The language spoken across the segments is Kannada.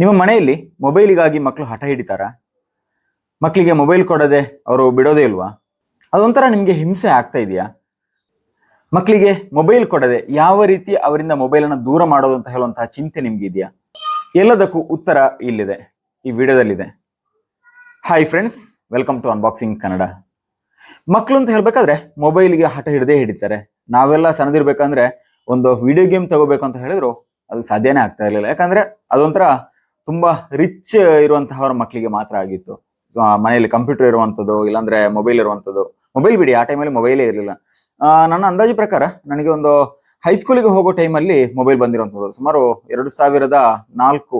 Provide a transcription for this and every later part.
ನಿಮ್ಮ ಮನೆಯಲ್ಲಿ ಮೊಬೈಲಿಗಾಗಿ ಮಕ್ಕಳು ಹಠ ಹಿಡಿತಾರಾ? ಮಕ್ಕಳಿಗೆ ಮೊಬೈಲ್ ಕೊಡದೆ ಅವರು ಬಿಡೋದೇ ಇಲ್ವಾ? ಅದೊಂಥರ ನಿಮಗೆ ಹಿಂಸೆ ಆಗ್ತಾ ಇದೆಯಾ? ಮಕ್ಕಳಿಗೆ ಮೊಬೈಲ್ ಕೊಡದೆ ಯಾವ ರೀತಿ ಅವರಿಂದ ಮೊಬೈಲನ್ನು ದೂರ ಮಾಡೋದು ಅಂತ ಹೇಳುವಂತಹ ಚಿಂತೆ ನಿಮ್ಗೆ ಇದೆಯಾ? ಎಲ್ಲದಕ್ಕೂ ಉತ್ತರ ಇಲ್ಲಿದೆ, ಈ ವಿಡಿಯೋದಲ್ಲಿದೆ. Hi friends welcome to unboxing Kannada ಮಕ್ಕಳು ಅಂತ ಹೇಳ್ಬೇಕಾದ್ರೆ ಮೊಬೈಲ್ಗೆ ಹಠ ಹಿಡದೆ ಹಿಡಿತಾರೆ. ನಾವೆಲ್ಲ ಸಣ್ಣದಿರ್ಬೇಕಂದ್ರೆ ಒಂದು ವಿಡಿಯೋ ಗೇಮ್ ತಗೋಬೇಕು ಅಂತ ಹೇಳಿದ್ರು, ಅದು ಸಾಧ್ಯನೇ ಆಗ್ತಾ ಇರಲಿಲ್ಲ. ಯಾಕಂದ್ರೆ ಅದೊಂಥರ ತುಂಬಾ ರಿಚ್ ಇರುವಂತಹವರ ಮಕ್ಕಳಿಗೆ ಮಾತ್ರ ಆಗಿತ್ತು. ಮನೆಯಲ್ಲಿ ಕಂಪ್ಯೂಟರ್ ಇರುವಂಥದ್ದು ಇಲ್ಲಾಂದ್ರೆ ಮೊಬೈಲ್ ಇರುವಂಥದ್ದು ಮೊಬೈಲ್ ಬಿಡಿ, ಆ ಟೈಮಲ್ಲಿ ಮೊಬೈಲೇ ಇರಲಿಲ್ಲ. ನನ್ನ ಅಂದಾಜು ಪ್ರಕಾರ ನನಗೆ ಒಂದು ಹೈಸ್ಕೂಲಿಗೆ ಹೋಗೋ ಟೈಮಲ್ಲಿ ಮೊಬೈಲ್ ಬಂದಿರುವಂಥದ್ದು ಸುಮಾರು ಎರಡು ಸಾವಿರದ ನಾಲ್ಕು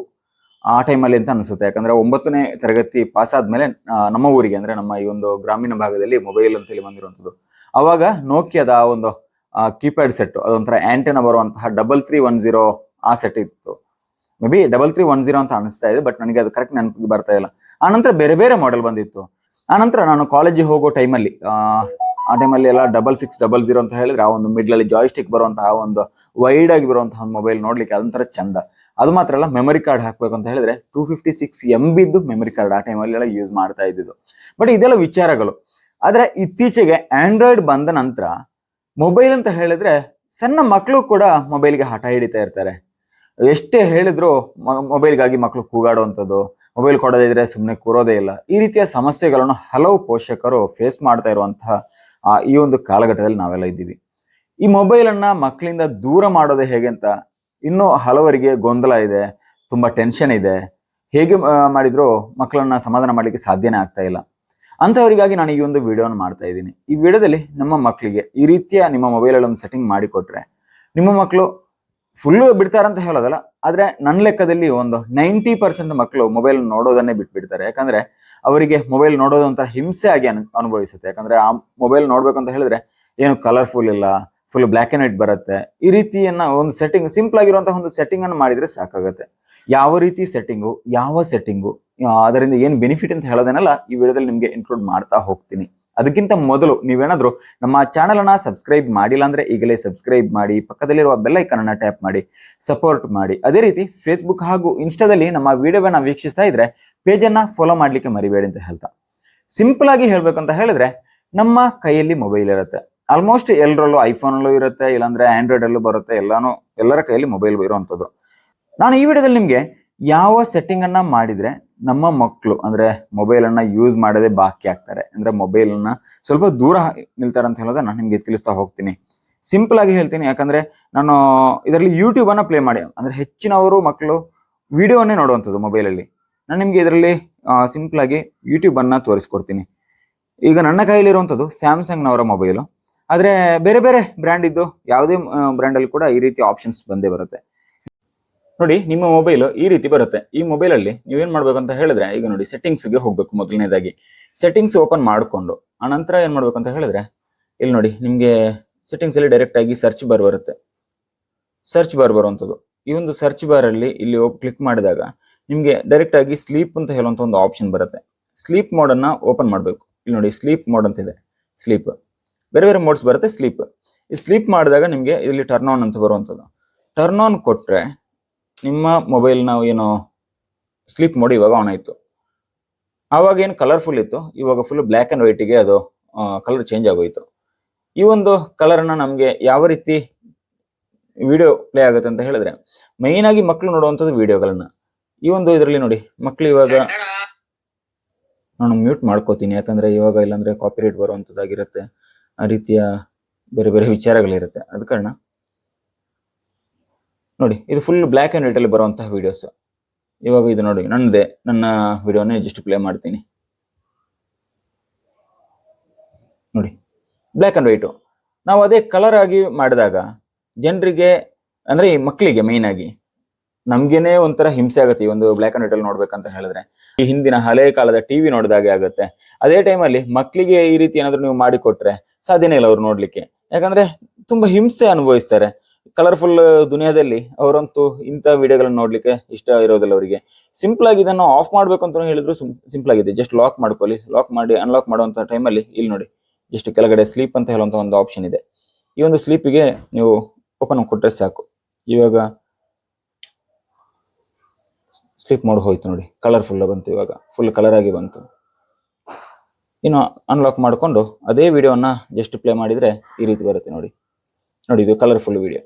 ಆ ಟೈಮಲ್ಲಿ ಅಂತ ಅನಿಸುತ್ತೆ. ಯಾಕಂದ್ರೆ ಒಂಬತ್ತನೇ ತರಗತಿ ಪಾಸ್ ಆದ್ಮೇಲೆ ನಮ್ಮ ಊರಿಗೆ, ಅಂದ್ರೆ ನಮ್ಮ ಈ ಒಂದು ಗ್ರಾಮೀಣ ಭಾಗದಲ್ಲಿ ಮೊಬೈಲ್ ಅಂತೇಳಿ ಬಂದಿರುವಂಥದ್ದು ಅವಾಗ ನೋಕಿಯಾದ ಒಂದು ಕೀಪ್ಯಾಡ್ ಸೆಟ್ ಅದೊಂಥರ ಆಂಟೆನ ಬರುವಂತಹ ಡಬಲ್ ತ್ರೀ ಒನ್ ಜೀರೋ ಆ ಸೆಟ್ ಇತ್ತು. May be double three one zero ಅಂತ ಅನಿಸ್ತಾ ಇದೆ ಬಟ್ ನನಗೆ ಅದು ಕರೆಕ್ಟ್ ನೆನಪಿಗೆ ಬರ್ತಾ ಇಲ್ಲ. ಆನಂತರ ಬೇರೆ ಬೇರೆ ಮಾಡೆಲ್ ಬಂದಿತ್ತು. ಆನಂತರ ನಾನು ಕಾಲೇಜಿಗೆ ಹೋಗೋ ಟೈಮಲ್ಲಿ ಆ ಟೈಮಲ್ಲಿ ಎಲ್ಲ ಡಬಲ್ ಸಿಕ್ಸ್ ಡಬಲ್ ಜೀರೋ ಅಂತ ಹೇಳಿದ್ರೆ ಆ ಒಂದು ಮಿಡ್ಲ್ ಅಲ್ಲಿ ಜಾಯ್ಸ್ಟಿಕ್ ಬರುವಂತಹ ಒಂದು ವೈಡ್ ಆಗಿ ಬರುವಂತಹ ಒಂದು ಮೊಬೈಲ್ ನೋಡ್ಲಿಕ್ಕೆ ಅದೊಂಥರ ಚಂದ. ಅದು ಮಾತ್ರ ಅಲ್ಲ ಮೆಮರಿ ಕಾರ್ಡ್ ಹಾಕ್ಬೇಕು ಅಂತ ಹೇಳಿದ್ರೆ ಟೂ ಫಿಫ್ಟಿ ಸಿಕ್ಸ್ ಎಂ ಬಿದ್ದು ಮೆಮರಿ ಕಾರ್ಡ್ ಆ ಟೈಮಲ್ಲಿ ಎಲ್ಲ ಯೂಸ್ ಮಾಡ್ತಾ ಇದ್ದಿದ್ದು. ಬಟ್ ಇದೆಲ್ಲ ವಿಚಾರಗಳು. ಆದ್ರೆ ಇತ್ತೀಚೆಗೆ ಆಂಡ್ರಾಯ್ಡ್ ಬಂದ ನಂತರ ಮೊಬೈಲ್ ಅಂತ ಹೇಳಿದ್ರೆ ಸಣ್ಣ ಮಕ್ಕಳು ಕೂಡ ಮೊಬೈಲ್ಗೆ ಹಠ ಹಿಡಿತಾ ಇರ್ತಾರೆ. ಎಷ್ಟೇ ಹೇಳಿದ್ರು ಮೊಬೈಲ್ಗಾಗಿ ಮಕ್ಕಳು ಕೂಗಾಡುವಂಥದ್ದು, ಮೊಬೈಲ್ ಕೊಡೋದೇ ಇದ್ರೆ ಸುಮ್ಮನೆ ಕೂರೋದೇ ಇಲ್ಲ. ಈ ರೀತಿಯ ಸಮಸ್ಯೆಗಳನ್ನು ಹಲವು ಪೋಷಕರು ಫೇಸ್ ಮಾಡ್ತಾ ಇರುವಂತಹ ಈ ಒಂದು ಕಾಲಘಟ್ಟದಲ್ಲಿ ನಾವೆಲ್ಲ ಇದ್ದೀವಿ. ಈ ಮೊಬೈಲ್ ಅನ್ನ ಮಕ್ಕಳಿಂದ ದೂರ ಮಾಡೋದು ಹೇಗೆ ಅಂತ ಇನ್ನೂ ಹಲವರಿಗೆ ಗೊಂದಲ ಇದೆ, ತುಂಬ ಟೆನ್ಷನ್ ಇದೆ. ಹೇಗೆ ಮಾಡಿದ್ರು ಮಕ್ಕಳನ್ನ ಸಮಾಧಾನ ಮಾಡಲಿಕ್ಕೆ ಸಾಧ್ಯನೇ ಆಗ್ತಾ ಇಲ್ಲ. ಅಂಥವರಿಗಾಗಿ ನಾನು ಈ ಒಂದು ವಿಡಿಯೋನ ಮಾಡ್ತಾ ಇದ್ದೀನಿ. ಈ ವಿಡಿಯೋದಲ್ಲಿ ನಮ್ಮ ಮಕ್ಕಳಿಗೆ ಈ ರೀತಿಯ ನಿಮ್ಮ ಮೊಬೈಲಲ್ಲಿ ಒಂದು ಸೆಟ್ಟಿಂಗ್ ಮಾಡಿಕೊಟ್ರೆ, ನಿಮ್ಮ ಮಕ್ಕಳು ಫುಲ್ಲು ಅಂತ ಹೇಳೋದಲ್ಲ, ಆದ್ರೆ ನನ್ನ ಲೆಕ್ಕದಲ್ಲಿ ಒಂದು ನೈಂಟಿ ಪರ್ಸೆಂಟ್ ಮಕ್ಕಳು ಮೊಬೈಲ್ ನೋಡೋದನ್ನೇ ಬಿಟ್ಬಿಡ್ತಾರೆ. ಯಾಕಂದ್ರೆ ಅವರಿಗೆ ಮೊಬೈಲ್ ನೋಡೋದು ಒಂಥರ ಹಿಂಸೆ ಆಗಿ ಅನು, ಅನುಭವಿಸುತ್ತೆ. ಯಾಕಂದ್ರೆ ಆ ಮೊಬೈಲ್ ನೋಡಬೇಕು ಅಂತ ಹೇಳಿದ್ರೆ ಏನು ಕಲರ್ಫುಲ್ ಇಲ್ಲ ಫುಲ್ ಬ್ಲ್ಯಾಕ್ ಅಂಡ್ ವೈಟ್ ಬರುತ್ತೆ. ಈ ರೀತಿಯನ್ನ ಒಂದು ಸೆಟ್ಟಿಂಗ್ ಸಿಂಪಲ್ ಆಗಿರುವಂತಹ ಒಂದು ಸೆಟ್ಟಿಂಗ್ ಅನ್ನು ಮಾಡಿದ್ರೆ ಸಾಕಾಗುತ್ತೆ. ಯಾವ ರೀತಿ ಸೆಟ್ಟಿಂಗು ಯಾವ ಸೆಟ್ಟಿಂಗು ಅದರಿಂದ ಏನು ಬೆನಿಫಿಟ್ ಅಂತ ಹೇಳೋದನ್ನೆಲ್ಲ ಈ ವಿಡಿಯೋದಲ್ಲಿ ನಿಮಗೆ ಇನ್ಕ್ಲೂಡ್ ಮಾಡ್ತಾ ಹೋಗ್ತೀನಿ. ಅದಕ್ಕಿಂತ ಮೊದಲು ನೀವೇನಾದ್ರೂ ನಮ್ಮ ಚಾನಲ್ ಅನ್ನ ಸಬ್ಸ್ಕ್ರೈಬ್ ಮಾಡಿಲ್ಲ ಅಂದ್ರೆ ಈಗಲೇ ಸಬ್ಸ್ಕ್ರೈಬ್ ಮಾಡಿ, ಪಕ್ಕದಲ್ಲಿರುವ ಬೆಲ್ ಐಕನ್ ಅನ್ನ ಟ್ಯಾಪ್ ಮಾಡಿ ಸಪೋರ್ಟ್ ಮಾಡಿ. ಅದೇ ರೀತಿ ಫೇಸ್ಬುಕ್ ಹಾಗೂ ಇನ್ಸ್ಟಾದಲ್ಲಿ ನಮ್ಮ ವಿಡಿಯೋವನ್ನ ವೀಕ್ಷಿಸ್ತಾ ಇದ್ರೆ ಪೇಜ್ ಅನ್ನ ಫಾಲೋ ಮಾಡ್ಲಿಕ್ಕೆ ಮರಿಬೇಡಿ ಅಂತ ಹೇಳ್ತಾ. ಸಿಂಪಲ್ ಆಗಿ ಹೇಳ್ಬೇಕು ಅಂತ ಹೇಳಿದ್ರೆ ನಮ್ಮ ಕೈಯಲ್ಲಿ ಮೊಬೈಲ್ ಇರುತ್ತೆ. ಆಲ್ಮೋಸ್ಟ್ ಎಲ್ಲರಲ್ಲೂ ಐಫೋನ್ ಅಲ್ಲೂ ಇರುತ್ತೆ, ಇಲ್ಲಾಂದ್ರೆ ಆಂಡ್ರಾಯ್ಡ್ ಅಲ್ಲೂ ಬರುತ್ತೆ, ಎಲ್ಲಾನು ಎಲ್ಲರ ಕೈಯಲ್ಲಿ ಮೊಬೈಲ್ ಇರುವಂತದ್ದು ನಾನು ಈ ವಿಡಿಯೋದಲ್ಲಿ ನಿಮ್ಗೆ ಯಾವ ಸೆಟ್ಟಿಂಗ್ ಅನ್ನ ಮಾಡಿದ್ರೆ ನಮ್ಮ ಮಕ್ಕಳು ಅಂದ್ರೆ ಮೊಬೈಲ್ ಅನ್ನ ಯೂಸ್ ಮಾಡದೆ ಬಾಕಿ ಆಗ್ತಾರೆ, ಅಂದ್ರೆ ಮೊಬೈಲ್ ಅನ್ನ ಸ್ವಲ್ಪ ದೂರ ನಿಲ್ತಾರೆ ಅಂತ ಹೇಳೋದ ನಾನು ನಿಮ್ಗೆ ತಿಳಿಸ್ತಾ ಹೋಗ್ತೀನಿ. ಸಿಂಪಲ್ ಆಗಿ ಹೇಳ್ತೀನಿ, ಯಾಕಂದ್ರೆ ನಾನು ಇದರಲ್ಲಿ ಯೂಟ್ಯೂಬ್ ಅನ್ನ ಪ್ಲೇ ಮಾಡಿ. ಅಂದ್ರೆ ಹೆಚ್ಚಿನವರು ಮಕ್ಕಳು ವಿಡಿಯೋನೇ ನೋಡುವಂಥದ್ದು ಮೊಬೈಲಲ್ಲಿ ನಾನು ನಿಮ್ಗೆ ಇದರಲ್ಲಿ ಸಿಂಪಲ್ ಆಗಿ ಯೂಟ್ಯೂಬ್ ಅನ್ನ ತೋರಿಸ್ಕೊಡ್ತೀನಿ. ಈಗ ನನ್ನ ಕೈಯಲ್ಲಿರುವಂಥದ್ದು ಸ್ಯಾಮ್ಸಂಗ್ ನವರ ಮೊಬೈಲು ಆದ್ರೆ ಬೇರೆ ಬೇರೆ ಬ್ರ್ಯಾಂಡ್ ಇದ್ದು ಯಾವುದೇ ಬ್ರ್ಯಾಂಡ್ ಅಲ್ಲಿ ಕೂಡ ಈ ರೀತಿ ಆಪ್ಷನ್ಸ್ ಬಂದೇ ಬರುತ್ತೆ. ನೋಡಿ, ನಿಮ್ಮ ಮೊಬೈಲ್ ಈ ರೀತಿ ಬರುತ್ತೆ. ಈ ಮೊಬೈಲ್ ಅಲ್ಲಿ ಮಾಡಬೇಕು ಮಾಡ್ಬೇಕು ಅಂತ ಹೇಳಿದ್ರೆ, ಈಗ ನೋಡಿ ಸೆಟ್ಟಿಂಗ್ಸ್ಗೆ ಹೋಗ್ಬೇಕು ಮೊದಲನೇದಾಗಿ. ಸೆಟ್ಟಿಂಗ್ಸ್ ಓಪನ್ ಮಾಡಿಕೊಂಡು ಆನಂತರ ಏನ್ ಮಾಡ್ಬೇಕು ಅಂತ ಹೇಳಿದ್ರೆ, ಇಲ್ಲಿ ನೋಡಿ, ನಿಮ್ಗೆ ಡೈರೆಕ್ಟ್ ಆಗಿ ಸರ್ಚ್ ಬಾರ್ ಬರುತ್ತೆ. ಸರ್ಚ್ ಬಾರ್ ಬರುವಂತದ್ದು ಈ ಒಂದು ಸರ್ಚ್ ಬಾರ್ ಅಲ್ಲಿ ಇಲ್ಲಿ ಕ್ಲಿಕ್ ಮಾಡಿದಾಗ, ನಿಮ್ಗೆ ಡೈರೆಕ್ಟ್ ಆಗಿ ಸ್ಲೀಪ್ ಅಂತ ಹೇಳುವಂತ ಒಂದು ಆಪ್ಷನ್ ಬರುತ್ತೆ. ಸ್ಲೀಪ್ ಮೋಡ್ ಅನ್ನ ಓಪನ್ ಮಾಡಬೇಕು. ಇಲ್ಲಿ ನೋಡಿ ಸ್ಲೀಪ್ ಮೋಡ್ ಅಂತ ಇದೆ ಸ್ಲೀಪ್ ಬೇರೆ ಬೇರೆ ಮೋಡ್ಸ್ ಬರುತ್ತೆ ಸ್ಲೀಪ್ ಈ ಸ್ಲೀಪ್ ಮಾಡಿದಾಗ ನಿಮ್ಗೆ ಇಲ್ಲಿ ಟರ್ನ್ ಆನ್ ಅಂತ ಬರುವಂತದ್ದು ಟರ್ನ್ ಆನ್ ಕೊಟ್ರೆ ನಿಮ್ಮ ಮೊಬೈಲ್ ನಾವು ಏನು ಸ್ಲೀಪ್ ಮೋಡ್ ಇವಾಗ ಆನ್ ಆಯಿತು. ಆವಾಗ ಏನು ಕಲರ್ಫುಲ್ ಇತ್ತು? ಇವಾಗ ಫುಲ್ ಬ್ಲ್ಯಾಕ್ ಅಂಡ್ ವೈಟಿಗೆ ಅದು ಕಲರ್ ಚೇಂಜ್ ಆಗೋಯ್ತು. ಈ ಒಂದು ಕಲರ್ನ ನಮಗೆ ಯಾವ ರೀತಿ ವಿಡಿಯೋ ಪ್ಲೇ ಆಗುತ್ತೆ ಅಂತ ಹೇಳಿದ್ರೆ ಮೈನ್ ಆಗಿ ಮಕ್ಕಳು ನೋಡುವಂಥದ್ದು ವಿಡಿಯೋಗಳನ್ನ ಈ ಒಂದು ಇದರಲ್ಲಿ ನೋಡಿ ಮಕ್ಕಳು ಇವಾಗ ನಾನು ಮ್ಯೂಟ್ ಮಾಡ್ಕೋತೀನಿ, ಯಾಕಂದ್ರೆ ಇವಾಗ ಇಲ್ಲಾಂದ್ರೆ ಕಾಪಿರೈಟ್ ಬರುವಂಥದ್ದಾಗಿರುತ್ತೆ, ಆ ರೀತಿಯ ಬೇರೆ ಬೇರೆ ವಿಚಾರಗಳಿರುತ್ತೆ. ಅದ ಕಾರಣ ನೋಡಿ, ಇದು ಫುಲ್ ಬ್ಲ್ಯಾಕ್ ಅಂಡ್ ವೈಟ್ ಅಲ್ಲಿ ಬರುವಂತಹ ವಿಡಿಯೋಸ್ ಇವಾಗ ಇದು ನೋಡಿ, ನನ್ನದೇ, ನನ್ನ ವಿಡಿಯೋನೇ ಜಸ್ಟ್ ಪ್ಲೇ ಮಾಡ್ತೀನಿ. ನೋಡಿ ಬ್ಲ್ಯಾಕ್ ಅಂಡ್ ವೈಟು ನಾವು ಅದೇ ಕಲರ್ ಆಗಿ ಮಾಡಿದಾಗ ಜನರಿಗೆ, ಅಂದ್ರೆ ಈ ಮಕ್ಕಳಿಗೆ ಆಗಿ, ನಮ್ಗೇನೆ ಒಂಥರ ಹಿಂಸೆ ಆಗುತ್ತೆ ಈ ಒಂದು ಬ್ಲ್ಯಾಕ್ ಅಂಡ್ ವೈಟ್ ಅಲ್ಲಿ ನೋಡ್ಬೇಕಂತ ಹೇಳಿದ್ರೆ. ಈ ಹಿಂದಿನ ಹಳೆ ಕಾಲದ ಟಿವಿ ನೋಡಿದಾಗೆ ಆಗುತ್ತೆ. ಅದೇ ಟೈಮಲ್ಲಿ ಮಕ್ಕಳಿಗೆ ಈ ರೀತಿ ಏನಾದರೂ ನೀವು ಮಾಡಿಕೊಟ್ರೆ ಸಾಧ್ಯನೇ ಇಲ್ಲ ಅವ್ರು ನೋಡಲಿಕ್ಕೆ. ಯಾಕಂದ್ರೆ ತುಂಬಾ ಹಿಂಸೆ ಅನುಭವಿಸ್ತಾರೆ. ಕಲರ್ಫುಲ್ ದುನಿಯಾದಲ್ಲಿ ಅವರಂತೂ ಇಂಥ ವಿಡಿಯೋಗಳನ್ನ ನೋಡ್ಲಿಕ್ಕೆ ಇಷ್ಟ ಇರೋದಿಲ್ಲ ಅವರಿಗೆ. ಸಿಂಪಲ್ ಆಗಿ ಇದನ್ನು ಆಫ್ ಮಾಡಬೇಕು ಅಂತ ಹೇಳಿದ್ರು ಸಿಂಪಲ್ ಆಗಿದೆ. ಜಸ್ಟ್ ಲಾಕ್ ಮಾಡ್ಕೊಳ್ಳಿ. ಲಾಕ್ ಮಾಡಿ ಅನ್ಲಾಕ್ ಮಾಡುವಂಥ ಟೈಮಲ್ಲಿ ಇಲ್ಲಿ ನೋಡಿ ಜಸ್ಟ್ ಕೆಳಗಡೆ ಸ್ಲೀಪ್ ಅಂತ ಹೇಳುವಂಥ ಒಂದು ಆಪ್ಷನ್ ಇದೆ. ಈ ಒಂದು ಸ್ಲೀಪಿಗೆ ನೀವು ಓಪನ್ ಕೊಟ್ಟರೆ ಸಾಕು. ಇವಾಗ ಸ್ಲೀಪ್ ಮಾಡಿ ಹೋಯ್ತು ನೋಡಿ. ಕಲರ್ಫುಲ್ ಬಂತು ಇವಾಗ. ಫುಲ್ ಕಲರ್ ಆಗಿ ಬಂತು. ಇನ್ನು ಅನ್ಲಾಕ್ ಮಾಡಿಕೊಂಡು ಅದೇ ವಿಡಿಯೋನ ಜಸ್ಟ್ ಪ್ಲೇ ಮಾಡಿದರೆ ಈ ರೀತಿ ಬರುತ್ತೆ ನೋಡಿ. ನೋಡಿ, ಇದು ಕಲರ್ಫುಲ್ ವಿಡಿಯೋ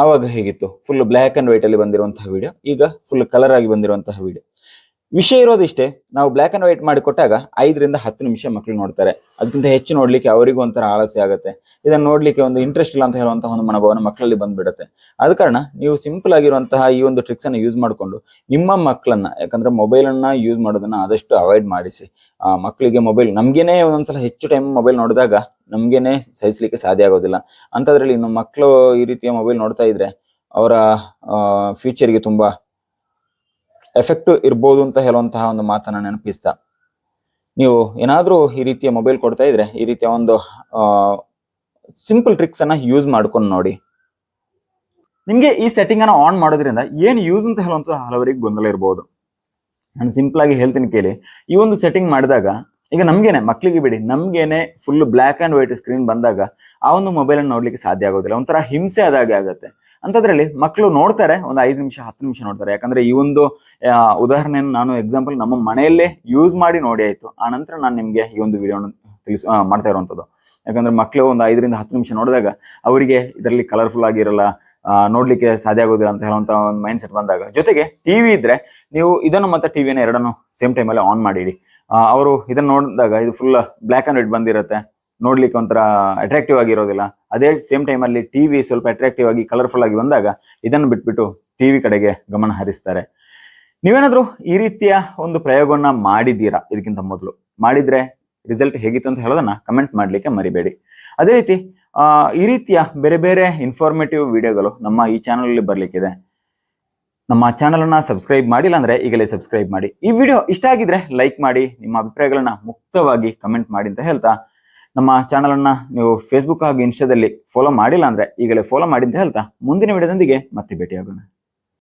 ಆವಾಗ ಹೇಗಿತ್ತು? ಫುಲ್ ಬ್ಲ್ಯಾಕ್ ಅಂಡ್ ವೈಟ್ ಅಲ್ಲಿ ಬಂದಿರುವಂತಹ ವಿಡಿಯೋ ಈಗ ಫುಲ್ ಕಲರ್ ಆಗಿ ಬಂದಿರುವಂತಹ ವಿಡಿಯೋ ವಿಷಯ ಇರೋದಿಷ್ಟೇ, ನಾವು ಬ್ಲ್ಯಾಕ್ ಅಂಡ್ ವೈಟ್ ಮಾಡಿ ಕೊಟ್ಟಾಗ ಐದರಿಂದ ಹತ್ತು ನಿಮಿಷ ಮಕ್ಕಳು ನೋಡ್ತಾರೆ. ಅದಕ್ಕಿಂತ ಹೆಚ್ಚು ನೋಡ್ಲಿಕ್ಕೆ ಅವರಿಗೂ ಒಂಥರ ಆಲಸ್ಯ ಆಗುತ್ತೆ. ಇದನ್ನ ನೋಡ್ಲಿಕ್ಕೆ ಒಂದು ಇಂಟ್ರೆಸ್ಟ್ ಇಲ್ಲ ಅಂತ ಹೇಳುವಂತಹ ಒಂದು ಮನೋಭಾವನೆ ಮಕ್ಕಳಲ್ಲಿ ಬಂದ್ಬಿಡುತ್ತೆ. ಆದ ಕಾರಣ ನೀವು ಸಿಂಪಲ್ ಆಗಿರುವಂತಹ ಈ ಒಂದು ಟ್ರಿಕ್ಸ್ ಅನ್ನು ಯೂಸ್ ಮಾಡಿಕೊಂಡು ನಿಮ್ಮ ಮಕ್ಕಳನ್ನ, ಯಾಕಂದ್ರೆ ಮೊಬೈಲ್ ಅನ್ನ ಯೂಸ್ ಮಾಡೋದನ್ನ ಆದಷ್ಟು ಅವಾಯ್ಡ್ ಮಾಡಿಸಿ. ಆ ಮಕ್ಕಳಿಗೆ ಮೊಬೈಲ್ ನಮ್ಗೇನೆ ಒಂದೊಂದ್ಸಲ ಹೆಚ್ಚು ಟೈಮ್ ಮೊಬೈಲ್ ನೋಡಿದಾಗ ನಮ್ಗೇನೆ ಸಹಿಸ್ಲಿಕ್ಕೆ ಸಾಧ್ಯ ಆಗೋದಿಲ್ಲ. ಅಂತದ್ರಲ್ಲಿ ಇನ್ನು ಮಕ್ಕಳು ಈ ರೀತಿಯ ಮೊಬೈಲ್ ನೋಡ್ತಾ ಇದ್ರೆ ಅವರ ಫ್ಯೂಚರ್ಗೆ ತುಂಬಾ ಎಫೆಕ್ಟ್ ಇರ್ಬೋದು ಅಂತ ಹೇಳುವಂತಹ ಒಂದು ಮಾತನ್ನ ನೆನಪಿಸ್ತಾ. ನೀವು ಏನಾದರೂ ಈ ರೀತಿಯ ಮೊಬೈಲ್ ಕೊಡ್ತಾ ಇದ್ರೆ, ಈ ರೀತಿಯ ಒಂದು ಸಿಂಪಲ್ ಟ್ರಿಕ್ಸ್ ಅನ್ನ ಯೂಸ್ ಮಾಡ್ಕೊಂಡು ನೋಡಿ. ನಿಮ್ಗೆ ಈ ಸೆಟ್ಟಿಂಗ್ ಅನ್ನ ಆನ್ ಮಾಡೋದ್ರಿಂದ ಏನು ಯೂಸ್ ಅಂತ ಹೇಳುವಂತ ಹಲವರಿಗೆ ಗೊಂದಲ ಇರಬಹುದು ನಾನು ಸಿಂಪಲ್ ಆಗಿ ಹೇಳ್ತೀನಿ ಕೇಳಿ. ಈ ಒಂದು ಸೆಟ್ಟಿಂಗ್ ಮಾಡಿದಾಗ, ಈಗ ನಮ್ಗೇನೆ ಮಕ್ಕಳಿಗೆ ಬಿಡಿ, ನಮ್ಗೇನೆ full black and white screen ಬಂದಾಗ ಆ ಒಂದು ಮೊಬೈಲ್ ಅನ್ನು ನೋಡ್ಲಿಕ್ಕೆ ಸಾಧ್ಯ ಆಗೋದಿಲ್ಲ. ಒಂಥರ ಹಿಂಸೆ ಆದಾಗೆ ಆಗುತ್ತೆ. ಅಂತದ್ರಲ್ಲಿ ಮಕ್ಕಳು ನೋಡ್ತಾರೆ, ಒಂದು ಐದು ನಿಮಿಷ, ಹತ್ತು ನಿಮಿಷ ನೋಡ್ತಾರೆ. ಯಾಕಂದ್ರೆ ಈ ಒಂದು ಉದಾಹರಣೆಯನ್ನು ನಾನು ಎಕ್ಸಾಂಪಲ್ ನಮ್ಮ ಮನೆಯಲ್ಲೇ ಯೂಸ್ ಮಾಡಿ ನೋಡಿ ಆಯ್ತು. ಆ ನಂತರ ನಾನು ನಿಮಗೆ ಈ ಒಂದು ವಿಡಿಯೋನ ತಿಳಿಸ್ ಮಾಡ್ತಾ ಇರುವಂಥದ್ದು ಯಾಕಂದ್ರೆ ಮಕ್ಕಳು ಒಂದು ಐದರಿಂದ ಹತ್ತು ನಿಮಿಷ ನೋಡಿದಾಗ ಅವರಿಗೆ ಇದರಲ್ಲಿ ಕಲರ್ಫುಲ್ ಆಗಿರಲ್ಲ ನೋಡ್ಲಿಕ್ಕೆ ಸಾಧ್ಯ ಆಗೋದಿಲ್ಲ ಅಂತ ಹೇಳುವಂತ ಒಂದು ಮೈಂಡ್ ಸೆಟ್ ಬಂದಾಗ. ಜೊತೆಗೆ ಟಿವಿ ಇದ್ರೆ ನೀವು ಇದನ್ನು ಮತ್ತೆ ಟಿವಿನ ಎರಡನ್ನು ಸೇಮ್ ಟೈಮಲ್ಲಿ ಆನ್ ಮಾಡಿಡಿ. ಅವರು ಇದನ್ನ ನೋಡಿದಾಗ ಇದು ಫುಲ್ ಬ್ಲ್ಯಾಕ್ ಅಂಡ್ ವೈಟ್ ಬಂದಿರುತ್ತೆ. ನೋಡ್ಲಿಕ್ಕೆ ಒಂಥರ ಅಟ್ರಾಕ್ಟಿವ್ ಆಗಿರೋದಿಲ್ಲ. ಅದೇ ಸೇಮ್ ಟೈಮಲ್ಲಿ ಟಿವಿ ಸ್ವಲ್ಪ ಅಟ್ರಾಕ್ಟಿವ್ ಆಗಿ ಕಲರ್ಫುಲ್ ಆಗಿ ಬಂದಾಗ ಇದನ್ನು ಬಿಟ್ಬಿಟ್ಟು ಟಿವಿ ಕಡೆಗೆ ಗಮನ ಹರಿಸ್ತಾರೆ. ನೀವೇನಾದ್ರೂ ಈ ರೀತಿಯ ಒಂದು ಪ್ರಯೋಗವನ್ನ ಮಾಡಿದ್ದೀರಾ? ಇದಕ್ಕಿಂತ ಮೊದಲು. ಮಾಡಿದ್ರೆ ರಿಸಲ್ಟ್ ಹೇಗಿತ್ತು ಅಂತ ಹೇಳೋದನ್ನ ಕಮೆಂಟ್ ಮಾಡಲಿಕ್ಕೆ ಮರಿಬೇಡಿ. ಅದೇ ರೀತಿ ಈ ರೀತಿಯ ಬೇರೆ ಬೇರೆ ಇನ್ಫಾರ್ಮೇಟಿವ್ ವಿಡಿಯೋಗಳು ನಮ್ಮ ಈ ಚಾನಲಲ್ಲಿ ಬರ್ಲಿಕ್ಕಿದೆ. ನಮ್ಮ ಚಾನಲ್ ಅನ್ನ ಸಬ್ಸ್ಕ್ರೈಬ್ ಮಾಡಿಲ್ಲ ಅಂದ್ರೆ ಈಗಲೇ ಸಬ್ಸ್ಕ್ರೈಬ್ ಮಾಡಿ. ಈ ವಿಡಿಯೋ ಇಷ್ಟ ಆಗಿದ್ರೆ ಲೈಕ್ ಮಾಡಿ, ನಿಮ್ಮ ಅಭಿಪ್ರಾಯಗಳನ್ನ ಮುಕ್ತವಾಗಿ ಕಮೆಂಟ್ ಮಾಡಿ ಅಂತ ಹೇಳ್ತಾ, ನಮ್ಮ ಚಾನಲ್ ಅನ್ನ ನೀವು ಫೇಸ್ಬುಕ್ ಹಾಗೂ ಇನ್ಸ್ಟಾದಲ್ಲಿ ಫಾಲೋ ಮಾಡಿಲ್ಲ ಅಂದ್ರೆ ಈಗಲೇ ಫಾಲೋ ಮಾಡಿ ಅಂತ ಹೇಳ್ತಾ, ಮುಂದಿನ ವಿಡಿಯೋದೊಂದಿಗೆ ಮತ್ತೆ ಭೇಟಿಯಾಗೋಣ.